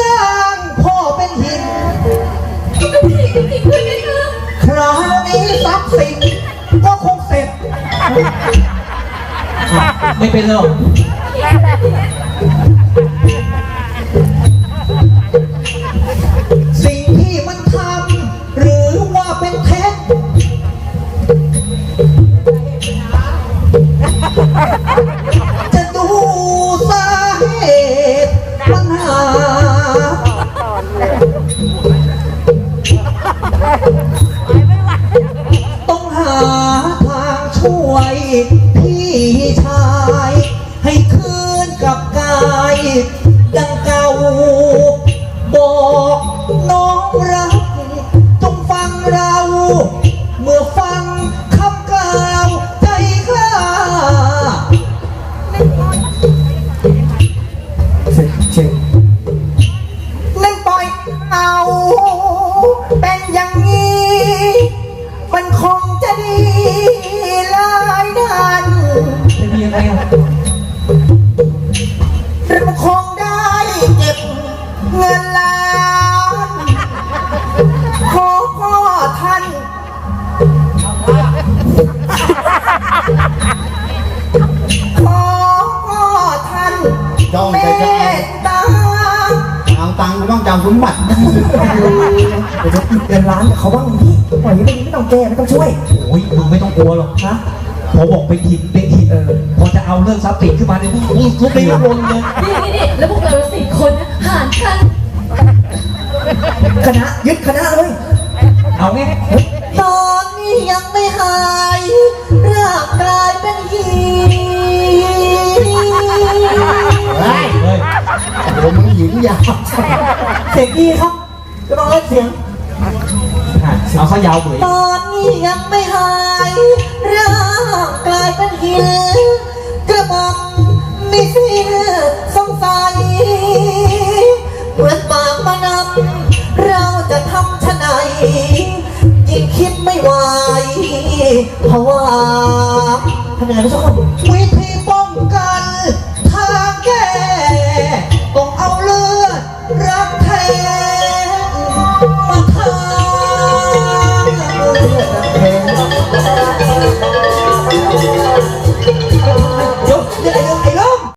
ร่างพ่อเป็นหิน คราวนี้ทรัพย์สินก็คงเสร็จ ไม่เป็นหรอก ต้องหาทางช่วยพี่ชาย ให้คืนกลับกาย เราคงได้เก็บเงินล้านขอพ่อท่าน ขอพ่อท่านจ้องเมใจจะเอาตตาเอาตังค์ต้องจำสมบัติเดี๋ยวจะปิดเงินล้านกับเขาบ้างพี่ปล่อยให้เป็นไม่ต้องแก้ไม่ต้องช่วย โอ้ยมึงไม่ต้องกลัวหรอกฮะ พอบอกไปหินไปหินเออพอจะเอาเรื่องทรัพย์สินขึ้นมาเนี่ยมึงมึงทุบไปรวนเลยนี่นี่นี่แล้วพวกเราสี่คนนะหารกันคณะยึดคณะเลยเอาไงตอนนี้ยังไม่หายร่างกลายเป็นหินเฮ้ยเฮ้ยโอ้มึงหญิงยาวเสียงดีครับก็ต้องเล่นเสียง เอาซะยาวเบื่อตอนนี้ยังไม่หายร่างกลายเป็นหินกระหม่อมมีสิ้นสงสัยเหมือนปากมานำเราจะทำชะไหนยิ่งคิดไม่ไหวเพราะว่าทำยังไงทุกคนวิ